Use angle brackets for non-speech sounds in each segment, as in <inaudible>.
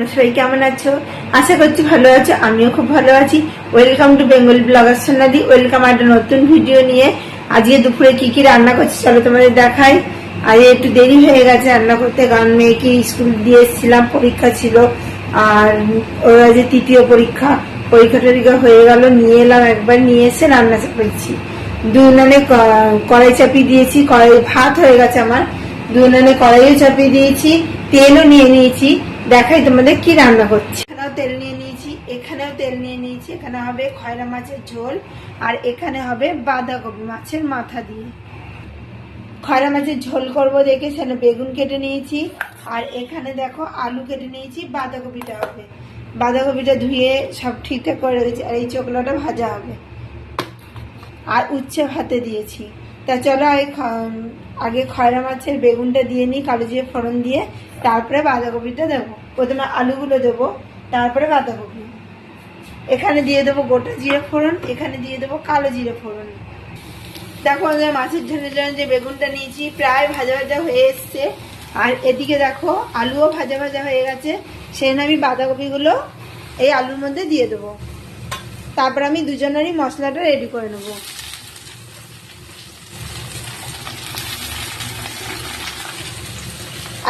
তোমরা সবাই কেমন আছো? আশা করছি ভালো আছো, আমিও খুব ভালো আছি। Welcome to Bengal blogger Sonadi welcome একটা নতুন ভিডিও নিয়ে। আজকে দুপুরে কি কি রান্না করছি চলো তোমাদের দেখাই। আজ একটু দেরি হয়ে গেছে রান্না করতে, কারণ মেয়েকে স্কুল দিয়ে এসেছিলাম, পরীক্ষা ছিল। আর ওরা যে তৃতীয় পরীক্ষা। পরীক্ষা টরীক্ষা হয়ে গেল, নিয়ে এলাম একবার, নিয়ে এসে রান্না করেছি। দুই নানে কড়াই চাপিয়ে দিয়েছি। কড়াই ভাত হয়ে গেছে আমার। দুই নানে কড়াইও চাপিয়ে দিয়েছি, তেলও নিয়ে নিয়েছি। দেখাই তোমাদের কি রান্না করছি এখানেও তেল নিয়ে নিয়েছি, এখানেও তেল নিয়ে নিয়েছি, এখানে হবে খয়রা মাছের ঝোল, আর এখানে হবে বাঁধাকপি মাছের মাথা দিয়ে। খয়রা মাছের ঝোল করব দেখে সেখানে বেগুন কেটে নিয়েছি, আর এখানে দেখো আলু কেটে নিয়েছি, বাঁধাকপিটা হবে। বাঁধাকপিটা ধুয়ে সব ঠিকঠাক করে রেখেছি, আর এই চোকলাটা ভাজা হবে। আর উচ্ছে ভাতে দিয়েছি। তা চলো এই আগে খয়রা মাছের বেগুনটা দিয়ে নিই, কালো জিরে ফোড়ন দিয়ে, তারপরে বাঁধাকপিটা দেবো। প্রথমে আলুগুলো দেবো, তারপরে বাঁধাকপি। এখানে দিয়ে দেবো গোটা জিরে ফোড়ন, এখানে দিয়ে দেবো কালো জিরে ফোড়ন। দেখো আমাদের মাছের ঝোলের জন্য যে বেগুনটা নিয়েছি, প্রায় ভাজা ভাজা হয়ে এসছে। আর এদিকে দেখো, আলুও ভাজা ভাজা হয়ে গেছে। সেই আমি বাঁধাকপিগুলো এই আলুর মধ্যে দিয়ে দেবো। তারপর আমি দুজনেরই মশলাটা রেডি করে নেব।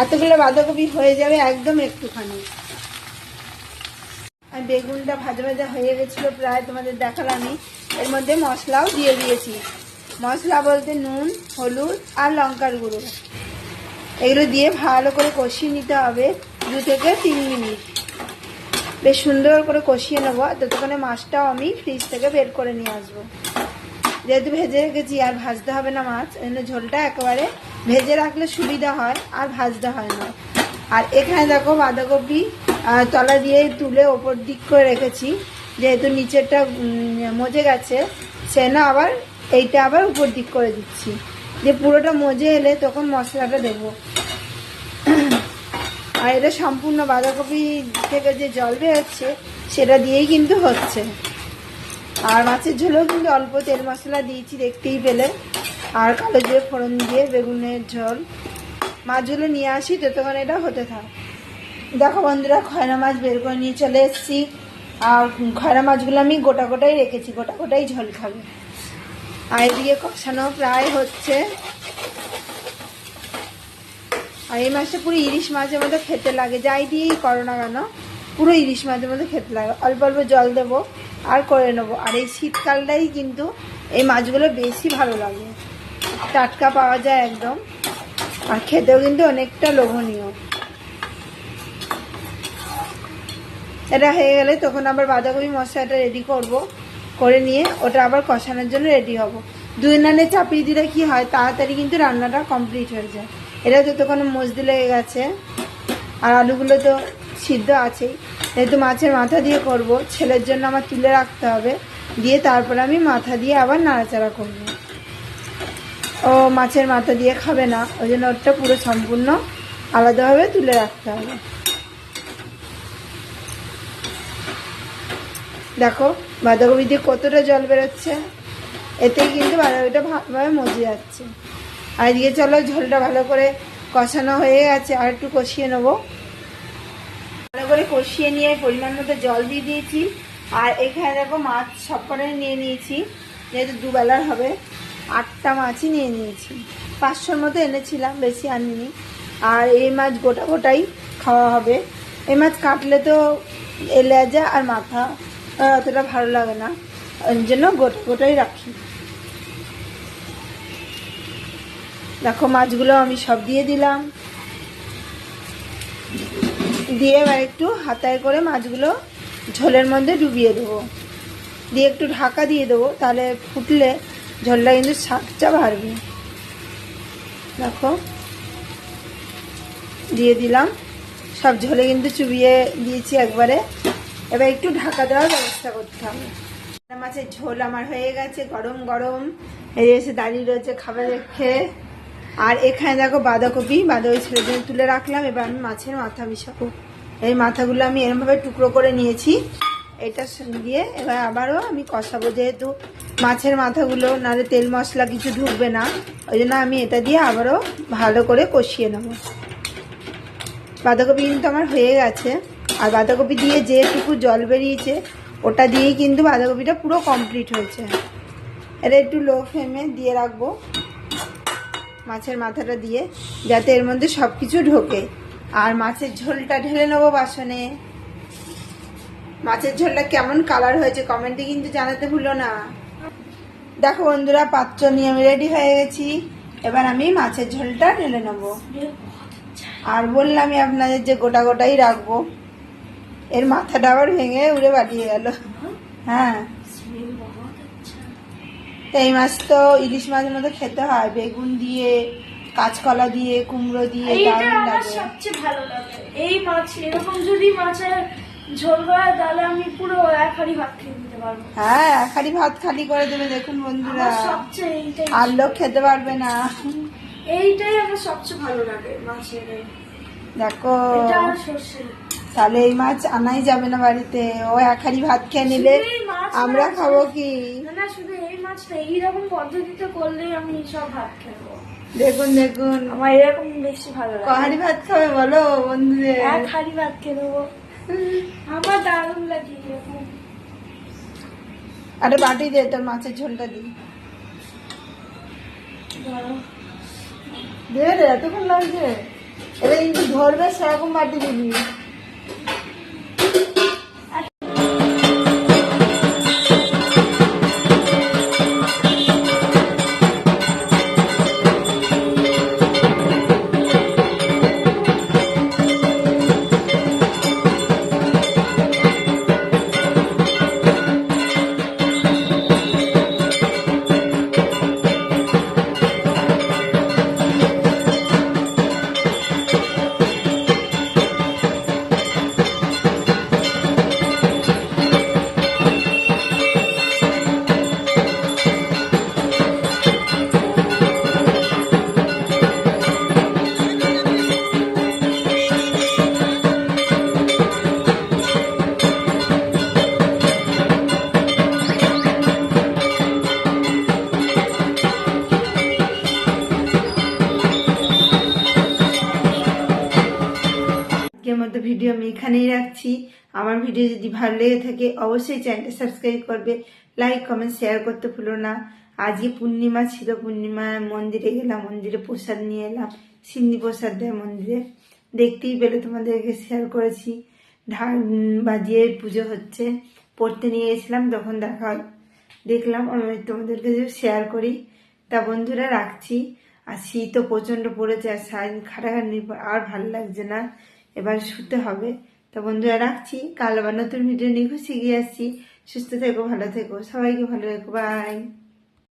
এতগুলো বাঁধাকপি হয়ে যাবে একদম একটুখানি। আর বেগুনটা ভাজা ভাজা হয়ে গেছিল প্রায়, তোমাদের দেখালামই। এর মধ্যে মশলাও দিয়ে দিয়েছি। মশলা বলতে নুন, হলুদ আর লঙ্কার গুঁড়ো। এগুলো দিয়ে ভালো করে কষিয়ে নিতে হবে দু থেকে তিন মিনিট। বেশ সুন্দর করে কষিয়ে নেব ততক্ষণে মাছটাও আমি ফ্রিজ থেকে বের করে নিয়ে আসব। যেহেতু ভেজে রেখেছি আর ভাজতে হবে না মাছ এই জন্য ঝোলটা একেবারে ভেজে রাখলে সুবিধা হয়, আর ভাজতে হয় না। আর এখানে দেখো বাঁধাকপি তলা দিয়ে তুলে ওপর দিক করে রেখেছি। যেহেতু নিচেরটা মজে গেছে, সে না আবার এইটা আবার উপর দিক করে দিচ্ছি। যে পুরোটা মজে এলে তখন মশলাটা দেবো। <clears throat> আর এটা সম্পূর্ণ বাঁধাকপি থেকে যে জল বেরোচ্ছে, সেটা দিয়েই কিন্তু হচ্ছে। আর মাছের ঝোলেও কিন্তু অল্প তেল মশলা দিয়েছি, দেখতেই পেলে। আর কালো জিরে ফোড়ন দিয়ে বেগুনের ঝোল। মাছগুলো নিয়ে আসি ততক্ষণ এটা হতে থাক। দেখো বন্ধুরা, খয়রা মাছ বের করে নিয়ে চলে এসেছি। আর খয়রা মাছগুলো আমি গোটা গোটাই রেখেছি, গোটা গোটাই ঝোল খাবে। আর এদিকে কষানো প্রায় হচ্ছে। আর এই মাছটা পুরো ইলিশ মাছের মতো খেতে লাগে, যাই দিয়েই করো না কেন, পুরো ইলিশ মাছের মতো খেতে লাগে। অল্প অল্প জল দেবো আর করে নেব। আর এই শীতকালটাই কিন্তু এই মাছগুলো বেশি ভালো লাগে। টাটকা পাওয়া যায় একদম। আর খেতেও কিন্তু অনেকটা লোভনীয়। এটা হয়ে গেলে তখন আবার বাঁধাকপি মশলাটা রেডি করব, করে নিয়ে ওটা আবার কষানোর জন্য রেডি হব। দুই নানে চাপিয়ে দিলে কি হয়, তাড়াতাড়ি কিন্তু রান্নাটা কমপ্লিট হয়ে যায়। এটা যতক্ষণ মজদি লেগে গেছে। আর আলুগুলো তো সিদ্ধ আছেই। যেহেতু মাছের মাথা দিয়ে করব, ছেলের জন্য আমার তুলে রাখতে হবে। দিয়ে তারপর আমি মাথা দিয়ে আবার নাড়াচাড়া করব। ও মাছের মাথা দিয়ে খাবে না, ওই জন্য ওটা পুরো সম্পূর্ণ আলাদাভাবে তুলে রাখতে হবে। দেখো, বাঁধাকপি দিয়ে কতটা জল বেরোচ্ছে, এতেই কিন্তু বাঁধাকপিটা ভালোভাবে মজে যাচ্ছে। আর এদিকে চলো, ঝোলটা ভালো করে কষানো হয়ে গেছে, আর একটু কষিয়ে নেব। ভালো করে কষিয়ে নিয়ে পরিমাণ মতো জল দিয়ে দিয়েছি, আর এখানে দেখো মাছ সব নিয়ে নিয়েছি, যেহেতু দুবেলার হবে। আটটা মাছই নিয়ে নিয়েছি। পাঁচশোর মতো এনেছিলাম, বেশি আনিনি। আর এই মাছ গোটা গোটাই খাওয়া হবে। এই মাছ কাটলে তো এ লেজা আর মাথা অতটা ভালো লাগে না। ওই জন্য গোটা গোটাই রাখি। দেখো, মাছগুলো আমি সব দিয়ে দিলাম। দিয়ে এবার একটু হাতায় করে মাছগুলো ঝোলের মধ্যে ডুবিয়ে দেবো। দিয়ে একটু ঢাকা দিয়ে দেবো, তাহলে ফুটলে ঝোলটা কিন্তু স্বাদটা বাড়বে। দেখো। দিয়ে দিলাম। সব ঝোলে কিন্তু চুবিয়ে দিয়েছি একবারে। এবার একটু ঢাকা দেওয়ার ব্যবস্থা করতে হবে। মাছের ঝোল আমার হয়ে গেছে গরম গরম। এই এসে দাঁড়িয়ে রয়েছে খাবার খেয়ে আর এখানে দেখো বাঁধাকপি বাঁধাকপি দিয়ে তুলে রাখলাম। এবার আমি মাছের মাথা মিশাবো। এই মাথাগুলো আমি এরমভাবে টুকরো করে নিয়েছি। এটা দিয়ে এবার আবারও আমি কষাবো, যেহেতু মাছের মাথাগুলো নাহলে তেল মশলা কিছু ঢুকবে না, ওই জন্য আমি এটা দিয়ে আবারও ভালো করে কষিয়ে নেব। বাঁধাকপি কিন্তু আমার হয়ে গেছে, আর বাঁধাকপি দিয়ে যেটুকু জল বেরিয়েছে, ওটা দিয়েই কিন্তু বাঁধাকপিটা পুরো কমপ্লিট হয়েছে। এটা একটু লো ফ্লেমে দিয়ে রাখব, মাছের মাথাটা দিয়ে, যাতে এর মধ্যে সব কিছু ঢোকে। আর মাছের ঝোলটা ঢেলে নেব বাসনে। মাছের ঝোলটা কেমন কালার হয়েছে কমেন্টে কিন্তু জানাতে ভুলো না। দেখো বন্ধুরা পাত্র নিয়ে আমি রেডি হয়ে গেছি। এবার আমি মাছের ঝোলটা ঢেলে নেব। আর বললামই আপনাদের যে গোটা গোটাই রাখব। এর মাথাটা আবার ভেঙে উড়ে বাড়িয়ে গেল। হ্যাঁ। এই মাছ তো ইলিশ মাছের মতো খেতে হয়। বেগুন দিয়ে কাঁচকলা দিয়ে কুমড়ো দিয়ে দারুণ লাগে। সবচেয়ে ভালো লাগে। এই মাছ এরকম যদি মাছের ঝোল তাহলে আমি পুরো এক হাঁড়ি ভাত খেয়ে নিতে পারব। হ্যাঁ খালি ভাত খালি করে দেবে দেখুন বন্ধুরা। আমার সবচেয়ে এইটাই আর লোক খেতে পারবে না। এইটাই আমার সবচেয়ে ভালো লাগে মাছের। দেখো তাহলে এই মাছ আনাই যাবে না বাড়িতে। ও এক হাঁড়ি ভাত খেয়ে নিলে আমরা খাব কি? না শুধু এই মাছটা এইরকম পদ্ধতিতে করলে আমি সব ভাত খাব। দেখুন দেখুন। আমার এরকম বেশি ভালো লাগে। কহারি ভাত খাবে বলো বন্ধুদের। এক হাঁড়ি ভাত খেয়ে নেব। আমার দারুণ লাগে আরে বাটি দে তোর মাছের ঝোলটা দি। দে রে এতক্ষণ লাগছে। এবার ধরবে সেরকম বাটি দিবি। ভিডিও আমি এখানেই রাখছি। আমার ভিডিও যদি ভালো লেগে থাকে, অবশ্যই চ্যানেলটা সাবস্ক্রাইব করবে। লাইক কমেন্ট শেয়ার করতে ভুলো না। আজকে পূর্ণিমা ছিল, পূর্ণিমা মন্দিরে গেলাম, মন্দিরে প্রসাদ নিয়ে এলাম সিন্নি প্রসাদ দেয় মন্দিরে। দেখতেই পেলে তোমাদেরকে শেয়ার করেছি। ঢাক বাজিয়ে পুজো হচ্ছে। পড়তে নিয়ে গেছিলাম, তখন দেখা দেখলাম আমি তোমাদেরকে শেয়ার করি, তা বন্ধুরা রাখছি। আর শীতও প্রচণ্ড পড়েছে, আর সারাদিন খাটাখাটনির পর আর ভালো লাগছে না। এবার শুতে হবে। তো বন্ধুরা, রাখছি। কাল আবার নতুন ভিডিও নিয়ে খুশি গিয়ে আসছি। সুস্থ থেকো, ভালো থেকো। সবাইকে ভালো রেখো। বাই